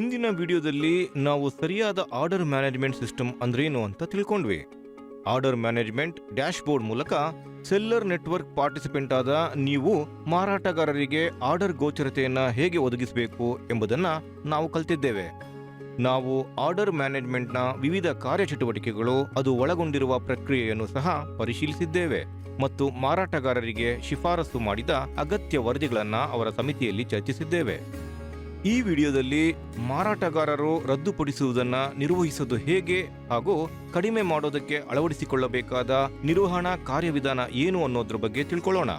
ಹಿಂದಿನ ವಿಡಿಯೋದಲ್ಲಿ ನಾವು ಸರಿಯಾದ ಆರ್ಡರ್ ಮ್ಯಾನೇಜ್ಮೆಂಟ್ ಸಿಸ್ಟಮ್ ಅಂದ್ರೇನು ಅಂತ ತಿಳ್ಕೊಂಡ್ವಿ. ಆರ್ಡರ್ ಮ್ಯಾನೇಜ್ಮೆಂಟ್ ಡ್ಯಾಶ್ ಬೋರ್ಡ್ ಮೂಲಕ ಸೆಲ್ಲರ್ ನೆಟ್ವರ್ಕ್ ಪಾರ್ಟಿಸಿಪೆಂಟ್ ಆದ ನೀವು ಮಾರಾಟಗಾರರಿಗೆ ಆರ್ಡರ್ ಗೋಚರತೆಯನ್ನು ಹೇಗೆ ಒದಗಿಸಬೇಕು ಎಂಬುದನ್ನ ನಾವು ಕಲ್ತಿದ್ದೇವೆ. ನಾವು ಆರ್ಡರ್ ಮ್ಯಾನೇಜ್ಮೆಂಟ್ನ ವಿವಿಧ ಕಾರ್ಯಚಟುವಟಿಕೆಗಳು, ಅದು ಒಳಗೊಂಡಿರುವ ಪ್ರಕ್ರಿಯೆಯನ್ನು ಸಹ ಪರಿಶೀಲಿಸಿದ್ದೇವೆ ಮತ್ತು ಮಾರಾಟಗಾರರಿಗೆ ಶಿಫಾರಸು ಮಾಡಿದ ಅಗತ್ಯ ವರದಿಗಳನ್ನು ಅವರ ಸಮಿತಿಯಲ್ಲಿ ಚರ್ಚಿಸಿದ್ದೇವೆ. ಈ ವಿಡಿಯೋದಲ್ಲಿ ಮಾರಾಟಗಾರರು ರದ್ದುಪಡಿಸುವುದನ್ನು ನಿರ್ವಹಿಸುವುದು ಹೇಗೆ ಹಾಗೂ ಕಡಿಮೆ ಮಾಡೋದಕ್ಕೆ ಅಳವಡಿಸಿಕೊಳ್ಳಬೇಕಾದ ನಿರ್ವಹಣಾ ಕಾರ್ಯವಿಧಾನ ಏನು ಅನ್ನೋದ್ರ ಬಗ್ಗೆ ತಿಳ್ಕೊಳ್ಳೋಣ.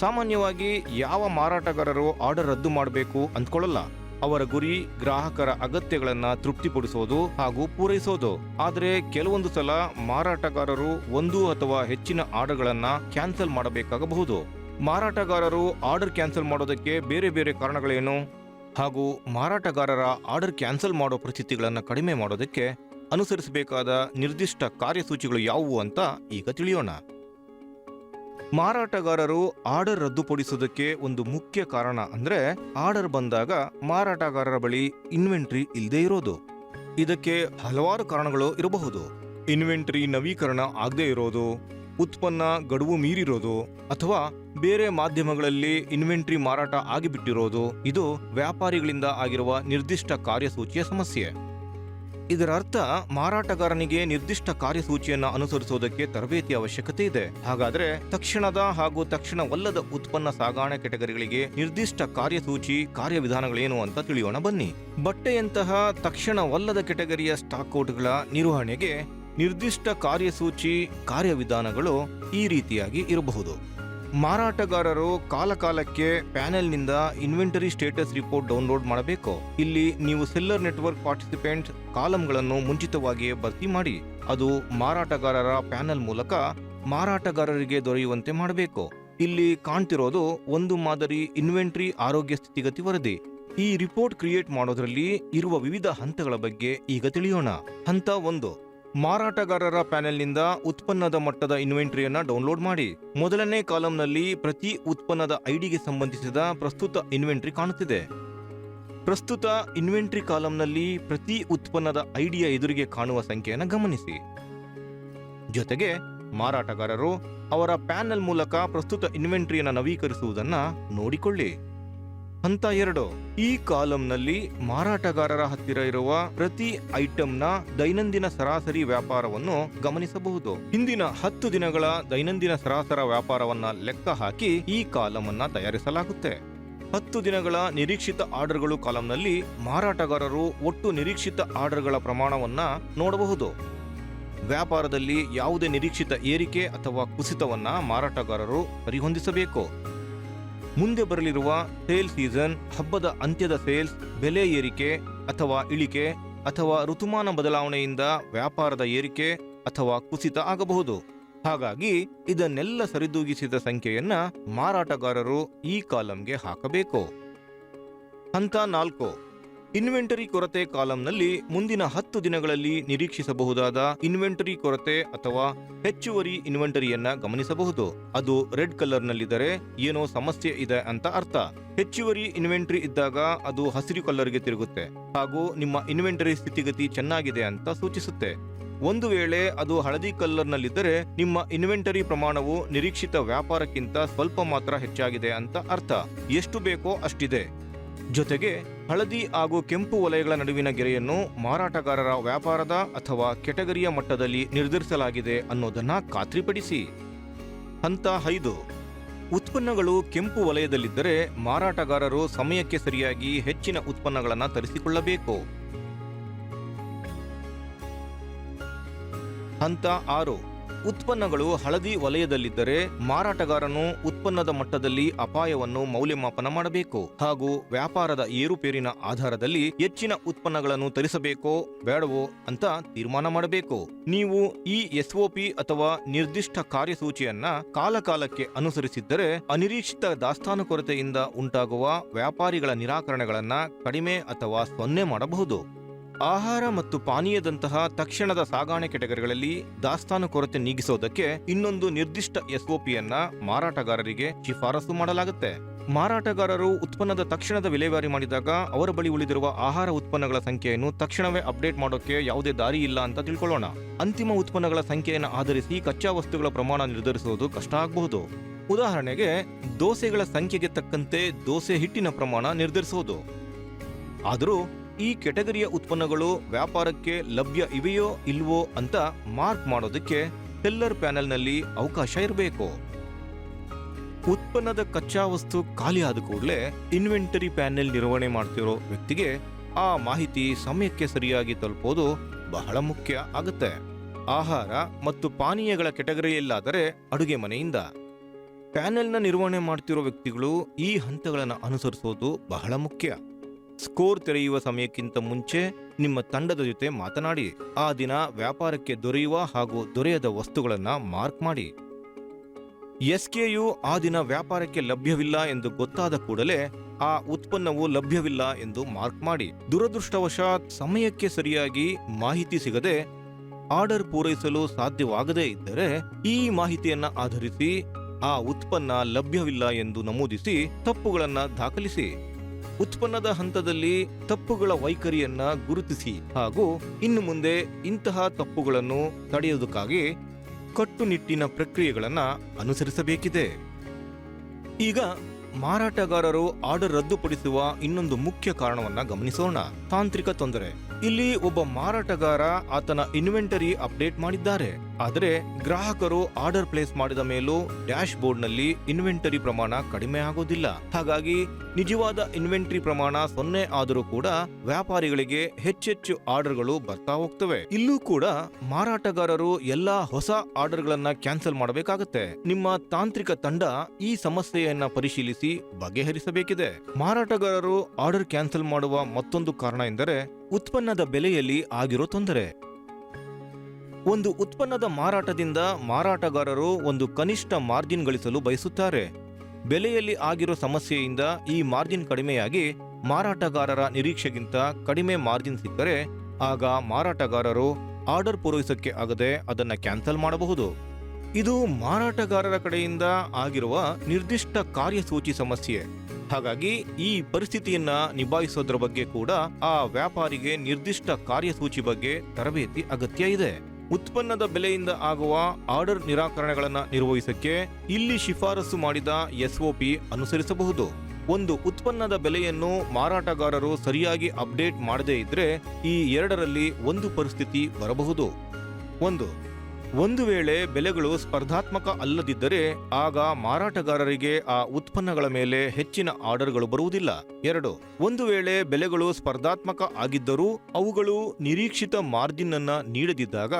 ಸಾಮಾನ್ಯವಾಗಿ ಯಾವ ಮಾರಾಟಗಾರರು ಆರ್ಡರ್ ರದ್ದು ಮಾಡಬೇಕು ಅಂದ್ಕೊಳ್ಳಲ್ಲ. ಅವರ ಗುರಿ, ಗ್ರಾಹಕರ ಅಗತ್ಯಗಳನ್ನು ತೃಪ್ತಿಪಡಿಸೋದು ಹಾಗೂ ಪೂರೈಸೋದು. ಆದರೆ ಕೆಲವೊಂದು ಸಲ ಮಾರಾಟಗಾರರು ಒಂದು ಅಥವಾ ಹೆಚ್ಚಿನ ಆರ್ಡರ್ಗಳನ್ನು ಕ್ಯಾನ್ಸಲ್ ಮಾಡಬೇಕಾಗಬಹುದು. ಮಾರಾಟಗಾರರು ಆರ್ಡರ್ ಕ್ಯಾನ್ಸಲ್ ಮಾಡೋದಕ್ಕೆ ಬೇರೆ ಬೇರೆ ಕಾರಣಗಳೇನು? ಹಾಗೂ ಮಾರಾಟಗಾರರ ಆರ್ಡರ್ ಕ್ಯಾನ್ಸಲ್ ಮಾಡೋ ಪರಿಸ್ಥಿತಿಗಳನ್ನು ಕಡಿಮೆ ಮಾಡೋದಕ್ಕೆ ಅನುಸರಿಸಬೇಕಾದ ನಿರ್ದಿಷ್ಟ ಕಾರ್ಯಸೂಚಿಗಳು ಯಾವುವು ಅಂತ ಈಗ ತಿಳಿಯೋಣ. ಮಾರಾಟಗಾರರು ಆರ್ಡರ್ ರದ್ದುಪಡಿಸೋದಕ್ಕೆ ಒಂದು ಮುಖ್ಯ ಕಾರಣ ಅಂದ್ರೆ ಆರ್ಡರ್ ಬಂದಾಗ ಮಾರಾಟಗಾರರ ಬಳಿ ಇನ್ವೆಂಟ್ರಿ ಇಲ್ಲದೆ ಇರೋದು. ಇದಕ್ಕೆ ಹಲವಾರು ಕಾರಣಗಳು ಇರಬಹುದು. ಇನ್ವೆಂಟ್ರಿ ನವೀಕರಣ ಆಗದೇ ಇರೋದು ಉತ್ಪನ್ನ ಗಡುವು ಮೀರಿರೋದು ಅಥವಾ ಬೇರೆ ಮಾಧ್ಯಮಗಳಲ್ಲಿ ಇನ್ವೆಂಟ್ರಿ ಮಾರಾಟ ಆಗಿಬಿಟ್ಟಿರೋದು, ಇದು ವ್ಯಾಪಾರಿಗಳಿಂದ ಆಗಿರುವ ನಿರ್ದಿಷ್ಟ ಕಾರ್ಯಸೂಚಿಯ ಸಮಸ್ಯೆ. ಇದರ ಅರ್ಥ ಮಾರಾಟಗಾರನಿಗೆ ನಿರ್ದಿಷ್ಟ ಕಾರ್ಯಸೂಚಿಯನ್ನು ಅನುಸರಿಸುವುದಕ್ಕೆ ತರಬೇತಿ ಅವಶ್ಯಕತೆ ಇದೆ. ಹಾಗಾದ್ರೆ ತಕ್ಷಣದ ಹಾಗೂ ತಕ್ಷಣವಲ್ಲದ ಉತ್ಪನ್ನ ಸಾಗಾಣೆ ಕೆಟಗರಿಗಳಿಗೆ ನಿರ್ದಿಷ್ಟ ಕಾರ್ಯಸೂಚಿ, ಕಾರ್ಯವಿಧಾನಗಳೇನು ಅಂತ ತಿಳಿಯೋಣ ಬನ್ನಿ. ಬಟ್ಟೆಯಂತಹ ತಕ್ಷಣವಲ್ಲದ ಕೆಟಗರಿಯ ಸ್ಟಾಕ್ ಔಟ್ಗಳ ನಿರ್ವಹಣೆಗೆ ನಿರ್ದಿಷ್ಟ ಕಾರ್ಯಸೂಚಿ, ಕಾರ್ಯವಿಧಾನಗಳು ಈ ರೀತಿಯಾಗಿ ಇರಬಹುದು. ಮಾರಾಟಗಾರರು ಕಾಲಕಾಲಕ್ಕೆ ಪ್ಯಾನೆಲ್ನಿಂದ ಇನ್ವೆಂಟರಿ ಸ್ಟೇಟಸ್ ರಿಪೋರ್ಟ್ ಡೌನ್ಲೋಡ್ ಮಾಡಬೇಕು. ಇಲ್ಲಿ ನೀವು ಸೆಲ್ಲರ್ ನೆಟ್ವರ್ಕ್ ಪಾರ್ಟಿಸಿಪೆಂಟ್ ಕಾಲಮ್ಗಳನ್ನು ಮುಂಚಿತವಾಗಿಯೇ ಭರ್ತಿ ಮಾಡಿ, ಅದು ಮಾರಾಟಗಾರರ ಪ್ಯಾನೆಲ್ ಮೂಲಕ ಮಾರಾಟಗಾರರಿಗೆ ದೊರೆಯುವಂತೆ ಮಾಡಬೇಕು. ಇಲ್ಲಿ ಕಾಣ್ತಿರೋದು ಒಂದು ಮಾದರಿ ಇನ್ವೆಂಟ್ರಿ ಆರೋಗ್ಯ ಸ್ಥಿತಿಗತಿ ವರದಿ. ಈ ರಿಪೋರ್ಟ್ ಕ್ರಿಯೇಟ್ ಮಾಡೋದ್ರಲ್ಲಿ ಇರುವ ವಿವಿಧ ಹಂತಗಳ ಬಗ್ಗೆ ಈಗ ತಿಳಿಯೋಣ. ಹಂತ ಒಂದು ಮಾರಾಟಗಾರರ ಪ್ಯಾನೆಲ್ನಿಂದ ಉತ್ಪನ್ನದ ಮಟ್ಟದ ಇನ್ವೆಂಟ್ರಿಯನ್ನ ಡೌನ್ಲೋಡ್ ಮಾಡಿ. ಮೊದಲನೇ ಕಾಲಂನಲ್ಲಿ ಪ್ರತಿ ಉತ್ಪನ್ನದ ಐಡಿಗೆ ಸಂಬಂಧಿಸಿದ ಪ್ರಸ್ತುತ ಇನ್ವೆಂಟರಿ ಕಾಣುತ್ತಿದೆ. ಪ್ರಸ್ತುತ ಇನ್ವೆಂಟರಿ ಕಾಲಂನಲ್ಲಿ ಪ್ರತಿ ಉತ್ಪನ್ನದ ಐಡಿಯ ಎದುರಿಗೆ ಕಾಣುವ ಸಂಖ್ಯೆಯನ್ನು ಗಮನಿಸಿ. ಜೊತೆಗೆ ಮಾರಾಟಗಾರರು ಅವರ ಪ್ಯಾನೆಲ್ ಮೂಲಕ ಪ್ರಸ್ತುತ ಇನ್ವೆಂಟರಿಯನ್ನು ನವೀಕರಿಸುವುದನ್ನು ನೋಡಿಕೊಳ್ಳಿ. ಹಂತ ಎರಡು. ಈ ಕಾಲಂನಲ್ಲಿ ಮಾರಾಟಗಾರರ ಹತ್ತಿರ ಇರುವ ಪ್ರತಿ ಐಟಂನ ದೈನಂದಿನ ಸರಾಸರಿ ವ್ಯಾಪಾರವನ್ನು ಗಮನಿಸಬಹುದು. ಹಿಂದಿನ ಹತ್ತು ದಿನಗಳ ದೈನಂದಿನ ಸರಾಸರ ವ್ಯಾಪಾರವನ್ನ ಲೆಕ್ಕ ಹಾಕಿ ಈ ಕಾಲಂ ಅನ್ನ ತಯಾರಿಸಲಾಗುತ್ತೆ. ಹತ್ತು ದಿನಗಳ ನಿರೀಕ್ಷಿತ ಆರ್ಡರ್ಗಳು ಕಾಲಂನಲ್ಲಿ ಮಾರಾಟಗಾರರು ಒಟ್ಟು ನಿರೀಕ್ಷಿತ ಆರ್ಡರ್ಗಳ ಪ್ರಮಾಣವನ್ನ ನೋಡಬಹುದು. ವ್ಯಾಪಾರದಲ್ಲಿ ಯಾವುದೇ ನಿರೀಕ್ಷಿತ ಏರಿಕೆ ಅಥವಾ ಕುಸಿತವನ್ನ ಮಾರಾಟಗಾರರು ಸರಿಹೊಂದಿಸಬೇಕು. ಮುಂದೆ ಬರಲಿರುವ ಸೇಲ್ ಸೀಸನ್ ಹಬ್ಬದ ಅಂತ್ಯದ ಸೇಲ್ಸ್, ಬೆಲೆ ಏರಿಕೆ ಅಥವಾ ಇಳಿಕೆ ಅಥವಾ ಋತುಮಾನ ಬದಲಾವಣೆಯಿಂದ ವ್ಯಾಪಾರದ ಏರಿಕೆ ಅಥವಾ ಕುಸಿತ ಆಗಬಹುದು. ಹಾಗಾಗಿ ಇದನ್ನೆಲ್ಲ ಸರಿದೂಗಿಸಿದ ಸಂಖ್ಯೆಯನ್ನ ಮಾರಾಟಗಾರರು ಈ ಕಾಲಂಗೆ ಹಾಕಬೇಕು. ಹಂತ ನಾಲ್ಕು. ಇನ್ವೆಂಟರಿ ಕೊರತೆ ಕಾಲಂನಲ್ಲಿ ಮುಂದಿನ ಹತ್ತು ದಿನಗಳಲ್ಲಿ ನಿರೀಕ್ಷಿಸಬಹುದಾದ ಇನ್ವೆಂಟರಿ ಕೊರತೆ ಅಥವಾ ಹೆಚ್ಚುವರಿ ಇನ್ವೆಂಟರಿಯನ್ನ ಗಮನಿಸಬಹುದು. ಅದು ರೆಡ್ ಕಲರ್ನಲ್ಲಿದ್ದರೆ ಏನೋ ಸಮಸ್ಯೆ ಇದೆ ಅಂತ ಅರ್ಥ. ಹೆಚ್ಚುವರಿ ಇನ್ವೆಂಟರಿ ಇದ್ದಾಗ ಅದು ಹಸಿರು ಕಲರ್ಗೆ ತಿರುಗುತ್ತೆ ಹಾಗೂ ನಿಮ್ಮ ಇನ್ವೆಂಟರಿ ಸ್ಥಿತಿಗತಿ ಚೆನ್ನಾಗಿದೆ ಅಂತ ಸೂಚಿಸುತ್ತೆ. ಒಂದು ವೇಳೆ ಅದು ಹಳದಿ ಕಲ್ಲರ್ನಲ್ಲಿದ್ದರೆ ನಿಮ್ಮ ಇನ್ವೆಂಟರಿ ಪ್ರಮಾಣವು ನಿರೀಕ್ಷಿತ ವ್ಯಾಪಾರಕ್ಕಿಂತ ಸ್ವಲ್ಪ ಮಾತ್ರ ಹೆಚ್ಚಾಗಿದೆ ಅಂತ ಅರ್ಥ. ಎಷ್ಟು ಬೇಕೋ ಅಷ್ಟಿದೆ. ಜೊತೆಗೆ ಹಳದಿ ಹಾಗೂ ಕೆಂಪು ವಲಯಗಳ ನಡುವಿನ ಗೆರೆಯನ್ನು ಮಾರಾಟಗಾರರ ವ್ಯಾಪಾರದ ಅಥವಾ ಕೆಟಗರಿಯ ಮಟ್ಟದಲ್ಲಿ ನಿರ್ಧರಿಸಲಾಗಿದೆ ಅನ್ನೋದನ್ನ ಖಾತ್ರಿಪಡಿಸಿ. ಹಂತ ಐದು. ಉತ್ಪನ್ನಗಳು ಕೆಂಪು ವಲಯದಲ್ಲಿದ್ದರೆ ಮಾರಾಟಗಾರರು ಸಮಯಕ್ಕೆ ಸರಿಯಾಗಿ ಹೆಚ್ಚಿನ ಉತ್ಪನ್ನಗಳನ್ನು ತರಿಸಿಕೊಳ್ಳಬೇಕು. ಹಂತ ಆರು. ಉತ್ಪನ್ನಗಳು ಹಳದಿ ವಲಯದಲ್ಲಿದ್ದರೆ ಮಾರಾಟಗಾರನು ಉತ್ಪನ್ನದ ಮಟ್ಟದಲ್ಲಿ ಅಪಾಯವನ್ನು ಮೌಲ್ಯಮಾಪನ ಮಾಡಬೇಕು. ಹಾಗೂ ವ್ಯಾಪಾರದ ಏರುಪೇರಿನ ಆಧಾರದಲ್ಲಿ ಹೆಚ್ಚಿನ ಉತ್ಪನ್ನಗಳನ್ನು ತರಿಸಬೇಕೋ, ಬೇಡವೋ ಅಂತ ತೀರ್ಮಾನ ಮಾಡಬೇಕು. ನೀವು ಈ ಎಸ್ಒಪಿ ಅಥವಾ ನಿರ್ದಿಷ್ಟ ಕಾರ್ಯಸೂಚಿಯನ್ನ ಕಾಲಕಾಲಕ್ಕೆ ಅನುಸರಿಸಿದ್ದರೆ ಅನಿರೀಕ್ಷಿತ ದಾಸ್ತಾನು ಕೊರತೆಯಿಂದ ಉಂಟಾಗುವ ವ್ಯಾಪಾರಿಗಳ ನಿರಾಕರಣೆಗಳನ್ನು ಕಡಿಮೆ ಅಥವಾ ಸೊನ್ನೆ ಮಾಡಬಹುದು. ಆಹಾರ ಮತ್ತು ಪಾನೀಯದಂತಹ ತಕ್ಷಣದ ಸಾಗಾಣೆ ಕೆಟಗರಿಗಳಲ್ಲಿ ದಾಸ್ತಾನು ಕೊರತೆ ನೀಗಿಸೋದಕ್ಕೆ ಇನ್ನೊಂದು ನಿರ್ದಿಷ್ಟ ಎಸ್ಒಪಿಯನ್ನ ಮಾರಾಟಗಾರರಿಗೆ ಶಿಫಾರಸು ಮಾಡಲಾಗುತ್ತೆ. ಮಾರಾಟಗಾರರು ಉತ್ಪನ್ನದ ತಕ್ಷಣದ ವಿಲೇವಾರಿ ಮಾಡಿದಾಗ ಅವರ ಬಳಿ ಉಳಿದಿರುವ ಆಹಾರ ಉತ್ಪನ್ನಗಳ ಸಂಖ್ಯೆಯನ್ನು ತಕ್ಷಣವೇ ಅಪ್ಡೇಟ್ ಮಾಡೋಕೆ ಯಾವುದೇ ದಾರಿ ಇಲ್ಲ ಅಂತ ತಿಳ್ಕೊಳ್ಳೋಣ. ಅಂತಿಮ ಉತ್ಪನ್ನಗಳ ಸಂಖ್ಯೆಯನ್ನು ಆಧರಿಸಿ ಕಚ್ಚಾ ವಸ್ತುಗಳ ಪ್ರಮಾಣ ನಿರ್ಧರಿಸುವುದು ಕಷ್ಟ ಆಗಬಹುದು. ಉದಾಹರಣೆಗೆ, ದೋಸೆಗಳ ಸಂಖ್ಯೆಗೆ ತಕ್ಕಂತೆ ದೋಸೆ ಹಿಟ್ಟಿನ ಪ್ರಮಾಣ ನಿರ್ಧರಿಸುವುದು. ಆದರೂ ಈ ಕೆಟಗರಿಯ ಉತ್ಪನ್ನಗಳು ವ್ಯಾಪಾರಕ್ಕೆ ಲಭ್ಯ ಇವೆಯೋ ಇಲ್ವೋ ಅಂತ ಮಾರ್ಕ್ ಮಾಡೋದಕ್ಕೆ ಸೆಲ್ಲರ್ ಪ್ಯಾನೆಲ್ನಲ್ಲಿ ಅವಕಾಶ ಇರಬೇಕು. ಉತ್ಪನ್ನದ ಕಚ್ಚಾ ವಸ್ತು ಖಾಲಿ ಆದ ಕೂಡಲೇ ಇನ್ವೆಂಟರಿ ಪ್ಯಾನೆಲ್ ನಿರ್ವಹಣೆ ಮಾಡ್ತಿರೋ ವ್ಯಕ್ತಿಗೆ ಆ ಮಾಹಿತಿ ಸಮಯಕ್ಕೆ ಸರಿಯಾಗಿ ತಲುಪೋದು ಬಹಳ ಮುಖ್ಯ ಆಗುತ್ತೆ. ಆಹಾರ ಮತ್ತು ಪಾನೀಯಗಳ ಕೆಟಗರಿಯಲ್ಲಾದರೆ ಅಡುಗೆ ಮನೆಯಿಂದ. ಪ್ಯಾನೆಲ್ನ ನಿರ್ವಹಣೆ ಮಾಡ್ತಿರೋ ವ್ಯಕ್ತಿಗಳು ಈ ಹಂತಗಳನ್ನು ಅನುಸರಿಸೋದು ಬಹಳ ಮುಖ್ಯ. ಸ್ಕೋರ್ ತೆರೆಯುವ ಸಮಯಕ್ಕಿಂತ ಮುಂಚೆ ನಿಮ್ಮ ತಂಡದ ಜೊತೆ ಮಾತನಾಡಿ. ಆ ದಿನ ವ್ಯಾಪಾರಕ್ಕೆ ದೊರೆಯುವ ಹಾಗೂ ದೊರೆಯದ ವಸ್ತುಗಳನ್ನು ಮಾರ್ಕ್ ಮಾಡಿ. ಎಸ್ಕೆಯು ಆ ದಿನ ವ್ಯಾಪಾರಕ್ಕೆ ಲಭ್ಯವಿಲ್ಲ ಎಂದು ಗೊತ್ತಾದ ಕೂಡಲೇ ಆ ಉತ್ಪನ್ನವು ಲಭ್ಯವಿಲ್ಲ ಎಂದು ಮಾರ್ಕ್ ಮಾಡಿ. ದುರದೃಷ್ಟವಶಾತ್ ಸಮಯಕ್ಕೆ ಸರಿಯಾಗಿ ಮಾಹಿತಿ ಸಿಗದೆ ಆರ್ಡರ್ ಪೂರೈಸಲು ಸಾಧ್ಯವಾಗದೇ ಇದ್ದರೆ ಈ ಮಾಹಿತಿಯನ್ನು ಆಧರಿಸಿ ಆ ಉತ್ಪನ್ನ ಲಭ್ಯವಿಲ್ಲ ಎಂದು ನಮೂದಿಸಿ ತಪ್ಪುಗಳನ್ನು ದಾಖಲಿಸಿ. ಉತ್ಪನ್ನದ ಹಂತದಲ್ಲಿ ತಪ್ಪುಗಳ ವೈಖರಿಯನ್ನ ಗುರುತಿಸಿ ಹಾಗೂ ಇನ್ನು ಮುಂದೆ ಇಂತಹ ತಪ್ಪುಗಳನ್ನು ತಡೆಯುವುದಕ್ಕಾಗಿ ಕಟ್ಟುನಿಟ್ಟಿನ ಪ್ರಕ್ರಿಯೆಗಳನ್ನು ಅನುಸರಿಸಬೇಕಿದೆ. ಈಗ ಮಾರಾಟಗಾರರು ಆರ್ಡರ್ ರದ್ದುಪಡಿಸುವ ಇನ್ನೊಂದು ಮುಖ್ಯ ಕಾರಣವನ್ನ ಗಮನಿಸೋಣ. ತಾಂತ್ರಿಕ ತೊಂದರೆ. ಇಲ್ಲಿ ಒಬ್ಬ ಮಾರಾಟಗಾರ ಆತನ ಇನ್ವೆಂಟರಿ ಅಪ್ಡೇಟ್ ಮಾಡಿದ್ದಾರೆ. ಆದರೆ ಗ್ರಾಹಕರು ಆರ್ಡರ್ ಪ್ಲೇಸ್ ಮಾಡಿದ ಮೇಲೂ ಡ್ಯಾಶ್ ಬೋರ್ಡ್ನಲ್ಲಿ ಇನ್ವೆಂಟರಿ ಪ್ರಮಾಣ ಕಡಿಮೆ ಆಗೋದಿಲ್ಲ. ಹಾಗಾಗಿ ನಿಜವಾದ ಇನ್ವೆಂಟರಿ ಪ್ರಮಾಣ ಸೊನ್ನೆ ಆದರೂ ಕೂಡ ವ್ಯಾಪಾರಿಗಳಿಗೆ ಹೆಚ್ಚೆಚ್ಚು ಆರ್ಡರ್ಗಳು ಬರ್ತಾ ಹೋಗ್ತವೆ. ಇಲ್ಲೂ ಕೂಡ ಮಾರಾಟಗಾರರು ಎಲ್ಲಾ ಹೊಸ ಆರ್ಡರ್ಗಳನ್ನ ಕ್ಯಾನ್ಸಲ್ ಮಾಡಬೇಕಾಗತ್ತೆ. ನಿಮ್ಮ ತಾಂತ್ರಿಕ ತಂಡ ಈ ಸಮಸ್ಯೆಯನ್ನ ಪರಿಶೀಲಿಸಿ ಬಗೆಹರಿಸಬೇಕಿದೆ. ಮಾರಾಟಗಾರರು ಆರ್ಡರ್ ಕ್ಯಾನ್ಸಲ್ ಮಾಡುವ ಮತ್ತೊಂದು ಕಾರಣ ಎಂದರೆ ಉತ್ಪನ್ನದ ಬೆಲೆಯಲ್ಲಿ ಆಗಿರೋ ತೊಂದರೆ. ಒಂದು ಉತ್ಪನ್ನದ ಮಾರಾಟದಿಂದ ಮಾರಾಟಗಾರರು ಒಂದು ಕನಿಷ್ಠ ಮಾರ್ಜಿನ್ ಗಳಿಸಲು ಬಯಸುತ್ತಾರೆ. ಬೆಲೆಯಲ್ಲಿ ಆಗಿರೋ ಸಮಸ್ಯೆಯಿಂದ ಈ ಮಾರ್ಜಿನ್ ಕಡಿಮೆಯಾಗಿ ಮಾರಾಟಗಾರರ ನಿರೀಕ್ಷೆಗಿಂತ ಕಡಿಮೆ ಮಾರ್ಜಿನ್ ಸಿಕ್ಕರೆ ಆಗ ಮಾರಾಟಗಾರರು ಆರ್ಡರ್ ಪೂರೈಸಕ್ಕೆ ಆಗದೆ ಅದನ್ನು ಕ್ಯಾನ್ಸಲ್ ಮಾಡಬಹುದು. ಇದು ಮಾರಾಟಗಾರರ ಕಡೆಯಿಂದ ಆಗಿರುವ ನಿರ್ದಿಷ್ಟ ಕಾರ್ಯಸೂಚಿ ಸಮಸ್ಯೆ. ಹಾಗಾಗಿ ಈ ಪರಿಸ್ಥಿತಿಯನ್ನ ನಿಭಾಯಿಸೋದ್ರ ಬಗ್ಗೆ ಕೂಡ ಆ ವ್ಯಾಪಾರಿಗೆ ನಿರ್ದಿಷ್ಟ ಕಾರ್ಯಸೂಚಿ ಬಗ್ಗೆ ತರಬೇತಿ ಅಗತ್ಯ ಇದೆ. ಉತ್ಪನ್ನದ ಬೆಲೆಯಿಂದ ಆಗುವ ಆರ್ಡರ್ ನಿರಾಕರಣೆಗಳನ್ನು ನಿರ್ವಹಿಸಕ್ಕೆ ಇಲ್ಲಿ ಶಿಫಾರಸು ಮಾಡಿದ ಎಸ್ಒಪಿ ಅನುಸರಿಸಬಹುದು. ಒಂದು ಉತ್ಪನ್ನದ ಬೆಲೆಯನ್ನು ಮಾರಾಟಗಾರರು ಸರಿಯಾಗಿ ಅಪ್ಡೇಟ್ ಮಾಡದೇ ಇದ್ರೆ ಈ ಎರಡರಲ್ಲಿ ಒಂದು ಪರಿಸ್ಥಿತಿ ಬರಬಹುದು. ಒಂದು ಒಂದು ವೇಳೆ ಬೆಲೆಗಳು ಸ್ಪರ್ಧಾತ್ಮಕ ಅಲ್ಲದಿದ್ದರೆ ಆಗ ಮಾರಾಟಗಾರರಿಗೆ ಆ ಉತ್ಪನ್ನಗಳ ಮೇಲೆ ಹೆಚ್ಚಿನ ಆರ್ಡರ್ಗಳು ಬರುವುದಿಲ್ಲ. ಎರಡು, ಒಂದು ವೇಳೆ ಬೆಲೆಗಳು ಸ್ಪರ್ಧಾತ್ಮಕ ಆಗಿದ್ದರೂ ಅವುಗಳು ನಿರೀಕ್ಷಿತ ಮಾರ್ಜಿನ್ ಅನ್ನ ನೀಡದಿದ್ದಾಗ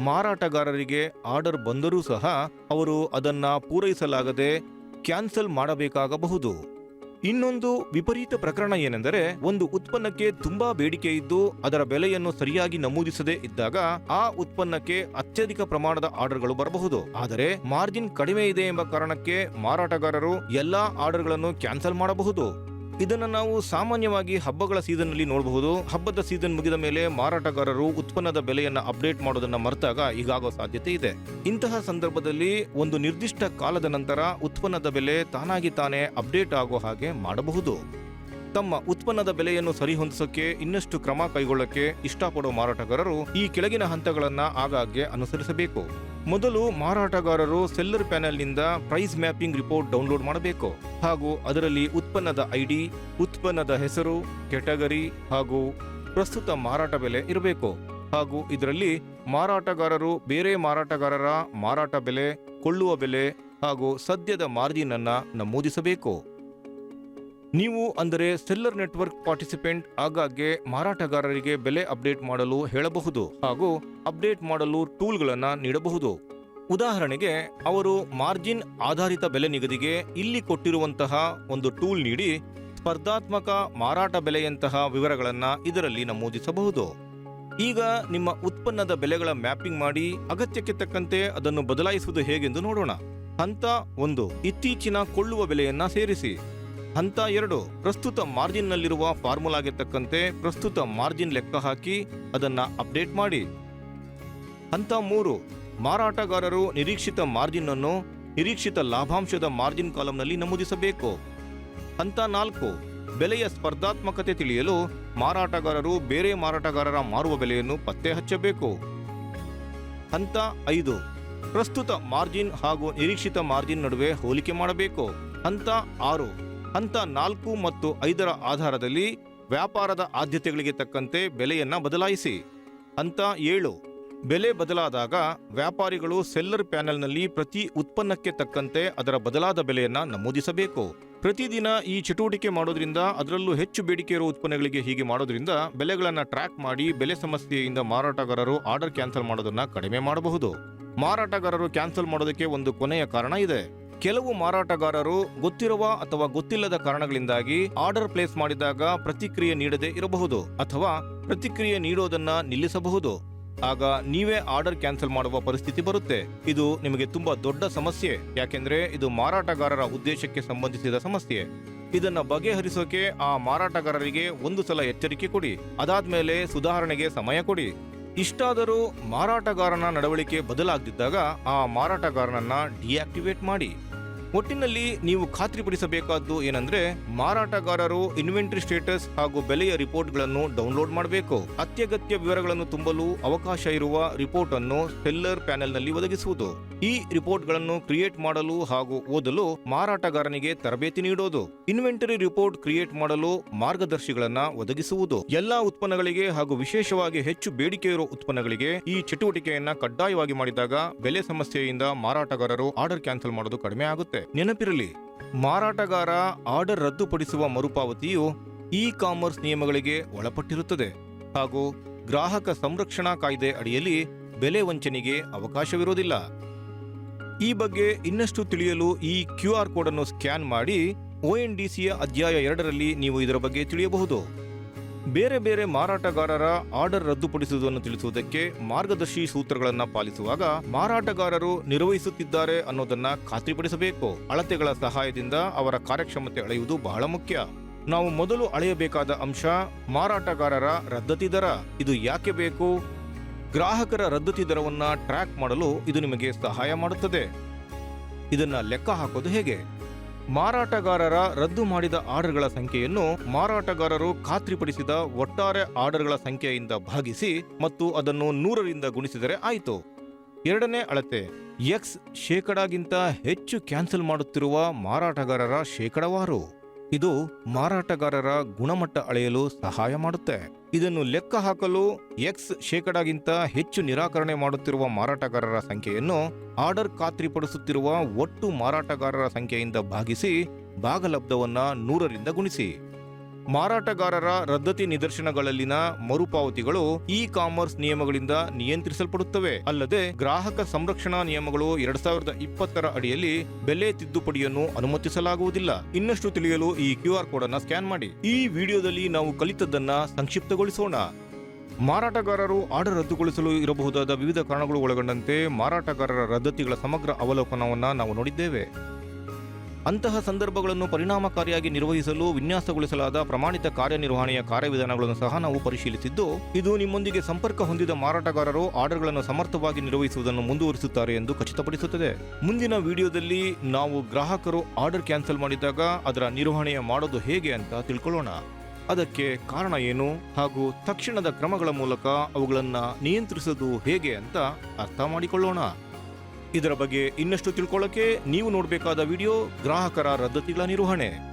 ಮಾರಾಟಗಾರರಿಗೆ ಆರ್ಡರ್ ಬಂದರೂ ಸಹ ಅವರು ಅದನ್ನ ಪೂರೈಸಲಾಗದೆ ಕ್ಯಾನ್ಸಲ್ ಮಾಡಬೇಕಾಗಬಹುದು. ಇನ್ನೊಂದು ವಿಪರೀತ ಪ್ರಕರಣ ಏನೆಂದರೆ, ಒಂದು ಉತ್ಪನ್ನಕ್ಕೆ ತುಂಬಾ ಬೇಡಿಕೆ ಇದ್ದು, ಅದರ ಬೆಲೆಯನ್ನು ಸರಿಯಾಗಿ ನಮೂದಿಸದೇ ಇದ್ದಾಗ ಆ ಉತ್ಪನ್ನಕ್ಕೆ ಅತ್ಯಧಿಕ ಪ್ರಮಾಣದ ಆರ್ಡರ್ಗಳು ಬರಬಹುದು. ಆದರೆ, ಮಾರ್ಜಿನ್ ಕಡಿಮೆ ಇದೆ ಎಂಬ ಕಾರಣಕ್ಕೆ ಮಾರಾಟಗಾರರು ಎಲ್ಲಾ ಆರ್ಡರ್ಗಳನ್ನು ಕ್ಯಾನ್ಸಲ್ ಮಾಡಬಹುದು. ಇದನ್ನು ನಾವು ಸಾಮಾನ್ಯವಾಗಿ ಹಬ್ಬಗಳ ಸೀಸನ್ನಲ್ಲಿ ನೋಡಬಹುದು. ಹಬ್ಬದ ಸೀಸನ್ ಮುಗಿದ ಮೇಲೆ ಮಾರಾಟಗಾರರು ಉತ್ಪನ್ನದ ಬೆಲೆಯನ್ನು ಅಪ್ಡೇಟ್ ಮಾಡೋದನ್ನು ಮರೆತಾಗ ಈಗಾಗೋ ಸಾಧ್ಯತೆ ಇದೆ. ಇಂತಹ ಸಂದರ್ಭದಲ್ಲಿ ಒಂದು ನಿರ್ದಿಷ್ಟ ಕಾಲದ ನಂತರ ಉತ್ಪನ್ನದ ಬೆಲೆ ತಾನಾಗಿ ತಾನೇ ಅಪ್ಡೇಟ್ ಆಗೋ ಹಾಗೆ ಮಾಡಬಹುದು. ತಮ್ಮ ಉತ್ಪನ್ನದ ಬೆಲೆಯನ್ನು ಸರಿಹೊಂದಿಸೋಕೆ, ಇನ್ನಷ್ಟು ಕ್ರಮ ಕೈಗೊಳ್ಳಕ್ಕೆ ಇಷ್ಟಪಡೋ ಮಾರಾಟಗಾರರು ಈ ಕೆಳಗಿನ ಹಂತಗಳನ್ನು ಆಗಾಗ್ಗೆ ಅನುಸರಿಸಬೇಕು. ಮೊದಲು ಮಾರಾಟಗಾರರು ಸೆಲ್ಲರ್ ಪ್ಯಾನೆಲ್ನಿಂದ ಪ್ರೈಸ್ ಮ್ಯಾಪಿಂಗ್ ರಿಪೋರ್ಟ್ ಡೌನ್ಲೋಡ್ ಮಾಡಬೇಕು. ಹಾಗೂ ಅದರಲ್ಲಿ ಉತ್ಪನ್ನದ ಐಡಿ, ಉತ್ಪನ್ನದ ಹೆಸರು ಕೆಟಗರಿ ಹಾಗೂ ಪ್ರಸ್ತುತ ಮಾರಾಟ ಬೆಲೆ ಇರಬೇಕು. ಹಾಗೂ ಇದರಲ್ಲಿ ಮಾರಾಟಗಾರರು ಬೇರೆ ಮಾರಾಟಗಾರರ ಮಾರಾಟ ಬೆಲೆ, ಕೊಳ್ಳುವ ಬೆಲೆ ಹಾಗೂ ಸದ್ಯದ ಮಾರ್ಜಿನ್ ಅನ್ನ ನಮೂದಿಸಬೇಕು. ನೀವು ಅಂದರೆ ಸೆಲ್ಲರ್ ನೆಟ್ವರ್ಕ್ ಪಾರ್ಟಿಸಿಪೆಂಟ್ ಆಗಾಗ್ಗೆ ಮಾರಾಟಗಾರರಿಗೆ ಬೆಲೆ ಅಪ್ಡೇಟ್ ಮಾಡಲು ಹೇಳಬಹುದು ಹಾಗೂ ಅಪ್ಡೇಟ್ ಮಾಡಲು ಟೂಲ್ಗಳನ್ನು ನೀಡಬಹುದು. ಉದಾಹರಣೆಗೆ, ಅವರು ಮಾರ್ಜಿನ್ ಆಧಾರಿತ ಬೆಲೆ ನಿಗದಿಗೆ ಇಲ್ಲಿ ಕೊಟ್ಟಿರುವಂತಹ ಒಂದು ಟೂಲ್ ನೀಡಿ ಸ್ಪರ್ಧಾತ್ಮಕ ಮಾರಾಟ ಬೆಲೆಯಂತಹ ವಿವರಗಳನ್ನು ಇದರಲ್ಲಿ ನಮೂದಿಸಬಹುದು. ಈಗ ನಿಮ್ಮ ಉತ್ಪನ್ನದ ಬೆಲೆಗಳ ಮ್ಯಾಪಿಂಗ್ ಮಾಡಿ ಅಗತ್ಯಕ್ಕೆ ತಕ್ಕಂತೆ ಅದನ್ನು ಬದಲಾಯಿಸುವುದು ಹೇಗೆಂದು ನೋಡೋಣ. ಹಂತ ಒಂದು, ಇತ್ತೀಚಿನ ಕೊಳ್ಳುವ ಬೆಲೆಯನ್ನ ಸೇರಿಸಿ. ಹಂತ ಎರಡು, ಪ್ರಸ್ತುತ ಮಾರ್ಜಿನ್ನಲ್ಲಿರುವ ಫಾರ್ಮುಲಾಗೆ ತಕ್ಕಂತೆ ಪ್ರಸ್ತುತ ಮಾರ್ಜಿನ್ ಲೆಕ್ಕ ಹಾಕಿ ಅದನ್ನು ಅಪ್ಡೇಟ್ ಮಾಡಿ. ಹಂತ ಮೂರು, ಮಾರಾಟಗಾರರು ನಿರೀಕ್ಷಿತ ಮಾರ್ಜಿನ್ ಅನ್ನು ನಿರೀಕ್ಷಿತ ಲಾಭಾಂಶದ ಮಾರ್ಜಿನ್ ಕಾಲಂನಲ್ಲಿ ನಮೂದಿಸಬೇಕು. ಹಂತ ನಾಲ್ಕು, ಬೆಲೆಯ ಸ್ಪರ್ಧಾತ್ಮಕತೆ ತಿಳಿಯಲು ಮಾರಾಟಗಾರರು ಬೇರೆ ಮಾರಾಟಗಾರರ ಮಾರುವ ಬೆಲೆಯನ್ನು ಪತ್ತೆ ಹಚ್ಚಬೇಕು. ಹಂತ ಐದು, ಪ್ರಸ್ತುತ ಮಾರ್ಜಿನ್ ಹಾಗೂ ನಿರೀಕ್ಷಿತ ಮಾರ್ಜಿನ್ ನಡುವೆ ಹೋಲಿಕೆ ಮಾಡಬೇಕು. ಹಂತ ಆರು ಹಂತ ನಾಲ್ಕು ಮತ್ತು ಐದರ ಆಧಾರದಲ್ಲಿ ವ್ಯಾಪಾರದ ಆದ್ಯತೆಗಳಿಗೆ ತಕ್ಕಂತೆ ಬೆಲೆಯನ್ನು ಬದಲಾಯಿಸಿ. ಹಂತ ಏಳು, ಬೆಲೆ ಬದಲಾದಾಗ ವ್ಯಾಪಾರಿಗಳು ಸೆಲ್ಲರ್ ಪ್ಯಾನೆಲ್ನಲ್ಲಿ ಪ್ರತಿ ಉತ್ಪನ್ನಕ್ಕೆ ತಕ್ಕಂತೆ ಅದರ ಬದಲಾದ ಬೆಲೆಯನ್ನು ನಮೂದಿಸಬೇಕು. ಪ್ರತಿದಿನ ಈ ಚಟುವಟಿಕೆ ಮಾಡೋದ್ರಿಂದ ಅದರಲ್ಲೂ ಹೆಚ್ಚು ಬೇಡಿಕೆ ಇರುವ ಉತ್ಪನ್ನಗಳಿಗೆ ಹೀಗೆ ಮಾಡೋದ್ರಿಂದ ಬೆಲೆಗಳನ್ನು ಟ್ರ್ಯಾಕ್ ಮಾಡಿ ಬೆಲೆ ಸಮಸ್ಯೆಯಿಂದ ಮಾರಾಟಗಾರರು ಆರ್ಡರ್ ಕ್ಯಾನ್ಸಲ್ ಮಾಡೋದನ್ನ ಕಡಿಮೆ ಮಾಡಬಹುದು. ಮಾರಾಟಗಾರರು ಕ್ಯಾನ್ಸಲ್ ಮಾಡೋದಕ್ಕೆ ಒಂದು ಕೊನೆಯ ಕಾರಣ ಇದೆ. ಕೆಲವು ಮಾರಾಟಗಾರರು ಗೊತ್ತಿರುವ ಅಥವಾ ಗೊತ್ತಿಲ್ಲದ ಕಾರಣಗಳಿಂದಾಗಿ ಆರ್ಡರ್ ಪ್ಲೇಸ್ ಮಾಡಿದಾಗ ಪ್ರತಿಕ್ರಿಯೆ ನೀಡದೆ ಇರಬಹುದು ಅಥವಾ ಪ್ರತಿಕ್ರಿಯೆ ನೀಡೋದನ್ನ ನಿಲ್ಲಿಸಬಹುದು. ಆಗ ನೀವೇ ಆರ್ಡರ್ ಕ್ಯಾನ್ಸಲ್ ಮಾಡುವ ಪರಿಸ್ಥಿತಿ ಬರುತ್ತೆ. ಇದು ನಿಮಗೆ ತುಂಬಾ ದೊಡ್ಡ ಸಮಸ್ಯೆ. ಯಾಕೆಂದ್ರೆ ಇದು ಮಾರಾಟಗಾರರ ಉದ್ದೇಶಕ್ಕೆ ಸಂಬಂಧಿಸಿದ ಸಮಸ್ಯೆ. ಇದನ್ನ ಬಗೆಹರಿಸೋಕೆ ಆ ಮಾರಾಟಗಾರರಿಗೆ ಒಂದು ಸಲ ಎಚ್ಚರಿಕೆ ಕೊಡಿ. ಅದಾದ್ಮೇಲೆ ಸುಧಾರಣೆಗೆ ಸಮಯ ಕೊಡಿ. ಇಷ್ಟಾದರೂ ಮಾರಾಟಗಾರನ ನಡವಳಿಕೆ ಬದಲಾಗದಿದ್ದಾಗ ಆ ಮಾರಾಟಗಾರನನ್ನ ಡಿಆಕ್ಟಿವೇಟ್ ಮಾಡಿ. ಒಟ್ಟಿನಲ್ಲಿ ನೀವು ಖಾತ್ರಿಪಡಿಸಬೇಕಾದ್ದು ಏನಂದ್ರೆ ಮಾರಾಟಗಾರರು ಇನ್ವೆಂಟರಿ ಸ್ಟೇಟಸ್ ಹಾಗೂ ಬೆಲೆಯ ರಿಪೋರ್ಟ್ಗಳನ್ನು ಡೌನ್ಲೋಡ್ ಮಾಡಬೇಕು. ಅತ್ಯಗತ್ಯ ವಿವರಗಳನ್ನು ತುಂಬಲು ಅವಕಾಶ ಇರುವ ರಿಪೋರ್ಟ್ ಅನ್ನು ಸೆಲ್ಲರ್ ಪ್ಯಾನೆಲ್ನಲ್ಲಿ ಒದಗಿಸುವುದು. ಈ ರಿಪೋರ್ಟ್ಗಳನ್ನು ಕ್ರಿಯೇಟ್ ಮಾಡಲು ಹಾಗೂ ಓದಲು ಮಾರಾಟಗಾರನಿಗೆ ತರಬೇತಿ ನೀಡೋದು. ಇನ್ವೆಂಟರಿ ರಿಪೋರ್ಟ್ ಕ್ರಿಯೇಟ್ ಮಾಡಲು ಮಾರ್ಗದರ್ಶಿಗಳನ್ನ ಒದಗಿಸುವುದು. ಎಲ್ಲಾ ಉತ್ಪನ್ನಗಳಿಗೆ ಹಾಗೂ ವಿಶೇಷವಾಗಿ ಹೆಚ್ಚು ಬೇಡಿಕೆ ಇರುವ ಉತ್ಪನ್ನಗಳಿಗೆ ಈ ಚಟುವಟಿಕೆಯನ್ನ ಕಡ್ಡಾಯವಾಗಿ ಮಾಡಿದಾಗ ಬೆಲೆ ಸಮಸ್ಯೆಯಿಂದ ಮಾರಾಟಗಾರರು ಆರ್ಡರ್ ಕ್ಯಾನ್ಸಲ್ ಮಾಡೋದು ಕಡಿಮೆ ಆಗುತ್ತೆ. ನೆನಪಿರಲಿ, ಮಾರಾಟಗಾರ ಆರ್ಡರ್ ರದ್ದುಪಡಿಸುವ ಮರುಪಾವತಿಯು ಇ ಕಾಮರ್ಸ್ ನಿಯಮಗಳಿಗೆ ಒಳಪಟ್ಟಿರುತ್ತದೆ ಹಾಗೂ ಗ್ರಾಹಕ ಸಂರಕ್ಷಣಾ ಕಾಯ್ದೆ ಅಡಿಯಲ್ಲಿ ಬೆಲೆ ವಂಚನೆಗೆ ಅವಕಾಶವಿರುವುದಿಲ್ಲ ಈ ಬಗ್ಗೆ ಇನ್ನಷ್ಟು ತಿಳಿಯಲು ಈ ಕ್ಯೂ ಆರ್ ಕೋಡ್ ಅನ್ನು ಸ್ಕ್ಯಾನ್ ಮಾಡಿ ಓಎನ್ ಡಿ ಸಿಯ ಅಧ್ಯಾಯ ಎರಡರಲ್ಲಿ ನೀವು ಇದರ ಬಗ್ಗೆ ತಿಳಿಯಬಹುದು. ಬೇರೆ ಬೇರೆ ಮಾರಾಟಗಾರರ ಆರ್ಡರ್ ರದ್ದುಪಡಿಸುವುದನ್ನು ತಿಳಿಸುವುದಕ್ಕೆ ಮಾರ್ಗದರ್ಶಿ ಸೂತ್ರಗಳನ್ನು ಪಾಲಿಸುವಾಗ ಮಾರಾಟಗಾರರು ನಿರ್ವಹಿಸುತ್ತಿದ್ದಾರೆ ಅನ್ನೋದನ್ನ ಖಾತ್ರಿಪಡಿಸಬೇಕು. ಅಳತೆಗಳ ಸಹಾಯದಿಂದ ಅವರ ಕಾರ್ಯಕ್ಷಮತೆ ಅಳೆಯುವುದು ಬಹಳ ಮುಖ್ಯ. ನಾವು ಮೊದಲು ಅಳೆಯಬೇಕಾದ ಅಂಶ ಮಾರಾಟಗಾರರ ರದ್ದತಿ ದರ. ಇದು ಯಾಕೆ ಬೇಕು? ಗ್ರಾಹಕರ ರದ್ದತಿ ದರವನ್ನು ಟ್ರ್ಯಾಕ್ ಮಾಡಲು ಇದು ನಿಮಗೆ ಸಹಾಯ ಮಾಡುತ್ತದೆ. ಇದನ್ನು ಲೆಕ್ಕ ಹಾಕೋದು ಹೇಗೆ? ಮಾರಾಟಗಾರರ ರದ್ದು ಮಾಡಿದ ಆರ್ಡರ್ಗಳ ಸಂಖ್ಯೆಯನ್ನು ಮಾರಾಟಗಾರರು ಖಾತ್ರಿಪಡಿಸಿದ ಒಟ್ಟಾರೆ ಆರ್ಡರ್ಗಳ ಸಂಖ್ಯೆಯಿಂದ ಭಾಗಿಸಿ ಮತ್ತು ಅದನ್ನು ನೂರರಿಂದ ಗುಣಿಸಿದರೆ ಆಯಿತು. ಎರಡನೇ ಅಳತೆ ಎಕ್ಸ್ ಶೇಕಡಾಗಿಂತ ಹೆಚ್ಚು ಕ್ಯಾನ್ಸಲ್ ಮಾಡುತ್ತಿರುವ ಮಾರಾಟಗಾರರ ಶೇಕಡವಾರು. ಇದು ಮಾರಾಟಗಾರರ ಗುಣಮಟ್ಟ ಅಳೆಯಲು ಸಹಾಯ ಮಾಡುತ್ತೆ. ಇದನ್ನು ಲೆಕ್ಕ ಹಾಕಲು ಎಕ್ಸ್ ಶೇಕಡಾಗಿಂತ ಹೆಚ್ಚು ನಿರಾಕರಣೆ ಮಾಡುತ್ತಿರುವ ಮಾರಾಟಗಾರರ ಸಂಖ್ಯೆಯನ್ನು ಆರ್ಡರ್ ಖಾತ್ರಿಪಡಿಸುತ್ತಿರುವ ಒಟ್ಟು ಮಾರಾಟಗಾರರ ಸಂಖ್ಯೆಯಿಂದ ಭಾಗಿಸಿ ಭಾಗಲಬ್ಧವನ್ನ ನೂರರಿಂದ ಗುಣಿಸಿ. ಮಾರಾಟಗಾರರ ರದ್ದತಿ ನಿದರ್ಶನಗಳಲ್ಲಿನ ಮರುಪಾವತಿಗಳು ಇ ಕಾಮರ್ಸ್ ನಿಯಮಗಳಿಂದ ನಿಯಂತ್ರಿಸಲ್ಪಡುತ್ತವೆ. ಅಲ್ಲದೆ ಗ್ರಾಹಕ ಸಂರಕ್ಷಣಾ ನಿಯಮಗಳು ಎರಡ್ ಸಾವಿರದ ಇಪ್ಪತ್ತರ ಅಡಿಯಲ್ಲಿ ಬೆಲೆ ತಿದ್ದುಪಡಿಯನ್ನು ಅನುಮತಿಸಲಾಗುವುದಿಲ್ಲ. ಇನ್ನಷ್ಟು ತಿಳಿಯಲು ಈ ಕ್ಯೂ ಆರ್ ಕೋಡ್ ಸ್ಕ್ಯಾನ್ ಮಾಡಿ. ಈ ವಿಡಿಯೋದಲ್ಲಿ ನಾವು ಕಲಿತದ್ದನ್ನ ಸಂಕ್ಷಿಪ್ತಗೊಳಿಸೋಣ. ಮಾರಾಟಗಾರರು ಆರ್ಡರ್ ರದ್ದುಗೊಳಿಸಲು ಇರಬಹುದಾದ ವಿವಿಧ ಕಾರಣಗಳು ಒಳಗೊಂಡಂತೆ ಮಾರಾಟಗಾರರ ರದ್ದತಿಗಳ ಸಮಗ್ರ ಅವಲೋಕನವನ್ನು ನಾವು ನೋಡಿದ್ದೇವೆ. ಅಂತಹ ಸಂದರ್ಭಗಳನ್ನು ಪರಿಣಾಮಕಾರಿಯಾಗಿ ನಿರ್ವಹಿಸಲು ವಿನ್ಯಾಸಗೊಳಿಸಲಾದ ಪ್ರಮಾಣಿತ ಕಾರ್ಯನಿರ್ವಹಣೆಯ ಕಾರ್ಯವಿಧಾನಗಳನ್ನು ಸಹ ನಾವು ಪರಿಶೀಲಿಸಿದ್ದು, ಇದು ನಿಮ್ಮೊಂದಿಗೆ ಸಂಪರ್ಕ ಹೊಂದಿದ ಮಾರಾಟಗಾರರು ಆರ್ಡರ್ಗಳನ್ನು ಸಮರ್ಥವಾಗಿ ನಿರ್ವಹಿಸುವುದನ್ನು ಮುಂದುವರಿಸುತ್ತಾರೆ ಎಂದು ಖಚಿತಪಡಿಸುತ್ತದೆ. ಮುಂದಿನ ವಿಡಿಯೋದಲ್ಲಿ ನಾವು ಗ್ರಾಹಕರು ಆರ್ಡರ್ ಕ್ಯಾನ್ಸಲ್ ಮಾಡಿದಾಗ ಅದರ ನಿರ್ವಹಣೆಯ ಮಾಡೋದು ಹೇಗೆ ಅಂತ ತಿಳ್ಕೊಳ್ಳೋಣ. ಅದಕ್ಕೆ ಕಾರಣ ಏನು ಹಾಗೂ ತಕ್ಷಣದ ಕ್ರಮಗಳ ಮೂಲಕ ಅವುಗಳನ್ನು ನಿಯಂತ್ರಿಸೋದು ಹೇಗೆ ಅಂತ ಅರ್ಥ ಮಾಡಿಕೊಳ್ಳೋಣ. ಇದರ ಬಗ್ಗೆ ಇನ್ನಷ್ಟು ತಿಳ್ಕೊಳ್ಳೋಕೆ ನೀವು ನೋಡಬೇಕಾದ ವಿಡಿಯೋ ಗ್ರಾಹಕರ ರದ್ದತಿಗಳ ನಿರ್ವಹಣೆ.